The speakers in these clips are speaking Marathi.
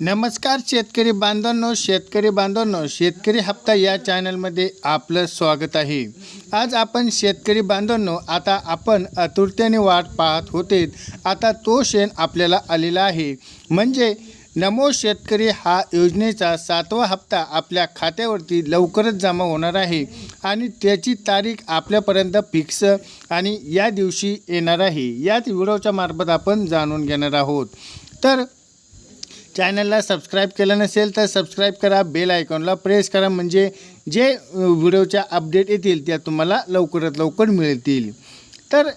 नमस्कार शेतकरी बांधवांनो शेतकरी बांधवांनो शेतकरी हप्ता या चॅनलमध्ये आपलं स्वागत आहे. आज आपण शेतकरी बांधवांनो आता आपण आतुरतेने वाट पाहत होते. आता तो शेण आपल्याला आलेला आहे. म्हणजे नमो शेतकरी हा योजनेचा सातवा हप्ता आपल्या खात्यावरती लवकरच जमा होणार आहे आणि त्याची तारीख आपल्यापर्यंत फिक्स आणि या दिवशी येणार आहे. याच व्हिडिओच्या मार्फत आपण जाणून घेणार आहोत. तर चॅनलला सबस्क्राईब केलं नसेल तर सबस्क्राईब करा बेल आयकॉनला प्रेस करा म्हणजे जे व्हिडिओच्या अपडेट येतील त्या तुम्हाला लवकरात लवकर मिळतील. तर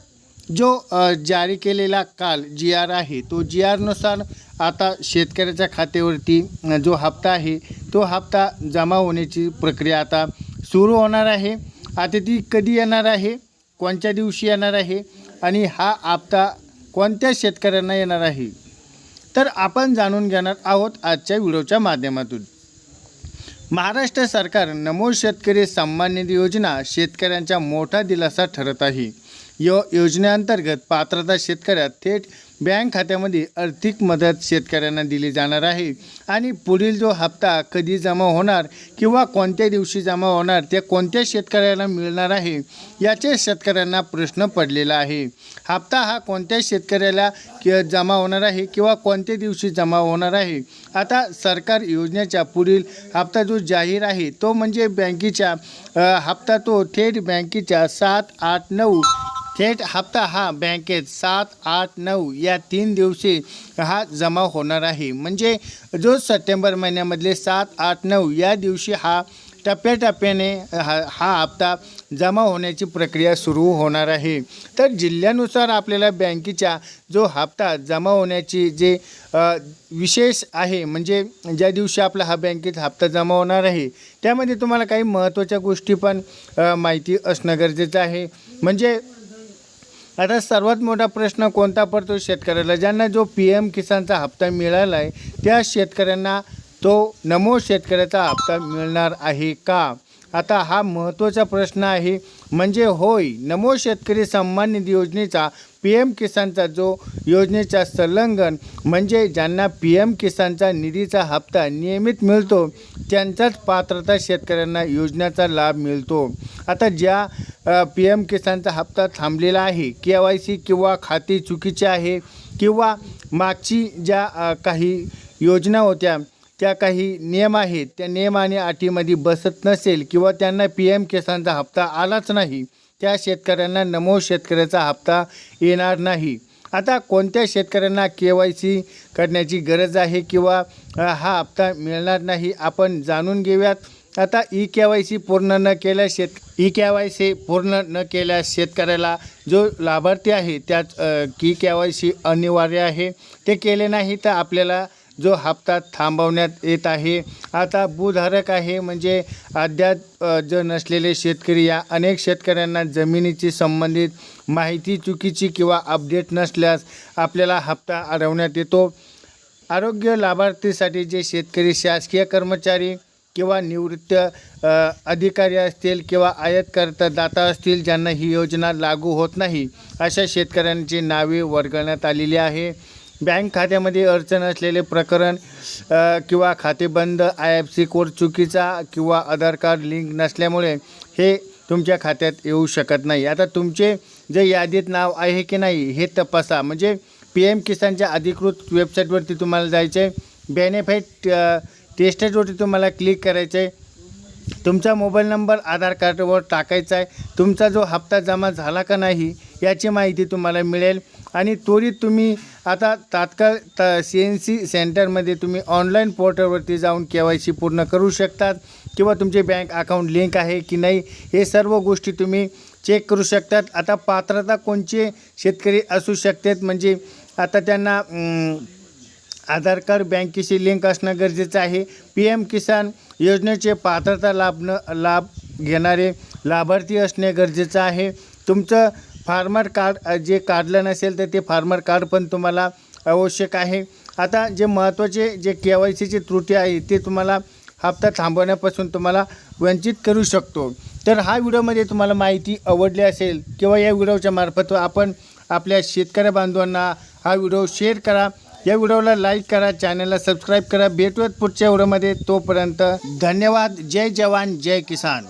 जो जारी केलेला काल जी आर आहे तो जी आरनुसार आता शेतकऱ्याच्या खात्यावरती जो हप्ता आहे तो हप्ता जमा होण्याची प्रक्रिया आता सुरू होणार आहे. आता ती कधी येणार आहे कोणत्या दिवशी येणार आहे आणि हा हप्ता कोणत्या शेतकऱ्यांना येणार आहे? तर आपण जाणून घेणार आहोत आजच्या व्हिडिओच्या माध्यमातून. महाराष्ट्र सरकार नमो शेतकरी सन्मान निधी योजना शेतकऱ्यांचा मोठा दिलासा ठरत आहे. यो योजनेअंतर्गत पात्रता शेतकऱ्यात थेट बँक खात्यामध्ये आर्थिक मदत शेतकऱ्यांना दिली जाणार आहे. आणि पुढील जो हप्ता कधी जमा होणार किंवा कोणत्या दिवशी जमा होणार ते कोणत्या शेतकऱ्याला मिळणार आहे याचे शेतकऱ्यांना प्रश्न पडलेला आहे. हप्ता हा कोणत्या शेतकऱ्याला कि जमा होणार आहे किंवा कोणत्या दिवशी जमा होणार आहे? आता सरकार योजनेच्या पुढील हप्ता जो जाहीर आहे तो म्हणजे बँकेच्या हप्ता तो थेट बँकेच्या सात आठ नऊ थेट हप्ता हा बँकेत सात आठ नऊ या तीन दिवशी हा जमा होणार आहे. म्हणजे जो सप्टेंबर महिन्यामधले सात आठ नऊ या दिवशी हा टप्प्याटप्प्याने हा हा हप्ता जमा होण्याची प्रक्रिया सुरू होणार आहे. तर जिल्ह्यानुसार आपल्याला बँकेच्या जो हप्ता जमा होण्याची जे विशेष आहे म्हणजे ज्या दिवशी आपला हा बँकेत हप्ता जमा होणार आहे त्यामध्ये तुम्हाला काही महत्त्वाच्या गोष्टी पण माहिती असणं गरजेचं आहे. म्हणजे आता सर्वात मोठा प्रश्न कोणता पडतो शेतकऱ्याला? ज्यांना जो पी एम किसानचा हप्ता मिळाला आहे त्या शेतकऱ्यांना तो नमो शेतकऱ्याचा हप्ता मिळणार आहे का? आता हा महत्त्वाचा प्रश्न आहे. म्हणजे होय नमो शेतकरी सन्मान निधी योजनेचा पी एम किसानचा जो योजनेचा संलग्न म्हणजे ज्यांना पी एम किसानचा निधीचा हप्ता नियमित मिळतो त्यांचाच पात्रता शेतकऱ्यांना योजनेचा लाभ मिळतो. आता ज्या पी एम किसानचा हप्ता थांबलेला आहे. के वाय सी किंवा खाते चुकीचे आहे किंवा मागची ज्या काही योजना होत्या त्या काही नियम आहेत त्या नियम आणि अटीमध्ये बसत नसेल किंवा त्यांना पी एम किसानचा हप्ता आलाच नाही त्या शेतकऱ्यांना नमो शेतकऱ्याचा हप्ता येणार नाही. आता कोणत्या शेतकऱ्यांना के वाय सी करण्याची गरज आहे किंवा हा हप्ता मिळणार नाही आपण जाणून घेऊयात. आता ई के वाय सी पूर्ण न केल्या शेत ई के वाय सी पूर्ण न केल्या शेतकऱ्याला जो लाभार्थी आहे त्यात ई के वाय सी अनिवार्य आहे. ते केले नाही तर आपल्याला जो हप्ता थांबवण्यात येत आहे. आता भूधारक आहे म्हणजे अद्याप अ, जो नसलेले शेतकरी या अनेक शेतकऱ्यांना जमिनीची संबंधित माहिती चुकीची किंवा अपडेट नसल्यास आपल्याला हप्ता अडवण्यात येतो. आरोग्य लाभार्थीसाठी जे शेतकरी शासकीय कर्मचारी किंवा निवृत्त अधिकारी असतील किंवा आयातकर्ता दाता असतील ज्यांना ही योजना लागू होत नाही अशा शेतकऱ्यांची नावे वर्गवण्यात आलेली आहे. बँक खात्यामध्ये अडचण असलेले प्रकरण किंवा खाते बंद आय एफ सी कोड चुकीचा किंवा आधार कार्ड लिंक नसल्यामुळे हे तुमच्या खात्यात येऊ शकत नाही. आता तुमचे जे यादीत नाव आहे की नाही हे तपासा. म्हणजे पी एम किसानच्या अधिकृत वेबसाईटवरती तुम्हाला जायचे बेनिफिट टेस्टेजवरती तुम्हाला क्लिक करायचं आहे तुमचा मोबाईल नंबर आधार कार्डवर टाकायचा आहे तुमचा जो हप्ता जमा झाला का नाही याची माहिती तुम्हाला मिळेल. आणि त्वरित तुम्ही आता तात्काळ त सी एन सी सेंटरमध्ये तुम्ही ऑनलाईन पोर्टलवरती जाऊन के वाय सी पूर्ण करू शकतात. किंवा तुमचे बँक अकाउंट लिंक आहे की नाही हे सर्व गोष्टी तुम्ही चेक करू शकतात. आता पात्रता कोणचे शेतकरी असू शकतात? म्हणजे आता त्यांना आधार कार्ड बँकेशी लिंक असणं गरजेचं आहे. पी एम किसान योजनेचे पात्रता लाभणं लाभ घेणारे लाभार्थी असणे गरजेचं आहे. तुमचं फार्मर कार्ड जे काढलं नसेल तर ते फार्मर कार्ड पण तुम्हाला आवश्यक आहे. आता जे महत्त्वाचे जे के वाय सीची त्रुटी आहे ते तुम्हाला हप्ता थांबवण्यापासून तुम्हाला वंचित करू शकतो. तर हा व्हिडिओमध्ये तुम्हाला माहिती आवडली असेल किंवा या व्हिडिओच्या मार्फत आपण आपल्या शेतकरी बांधवांना हा व्हिडिओ शेअर करा. या व्हिडिओला लाईक करा चॅनलला सबस्क्राईब करा. भेटूयात पुढच्या व्हिडिओमध्ये. तोपर्यंत धन्यवाद. जय जवान जय किसान.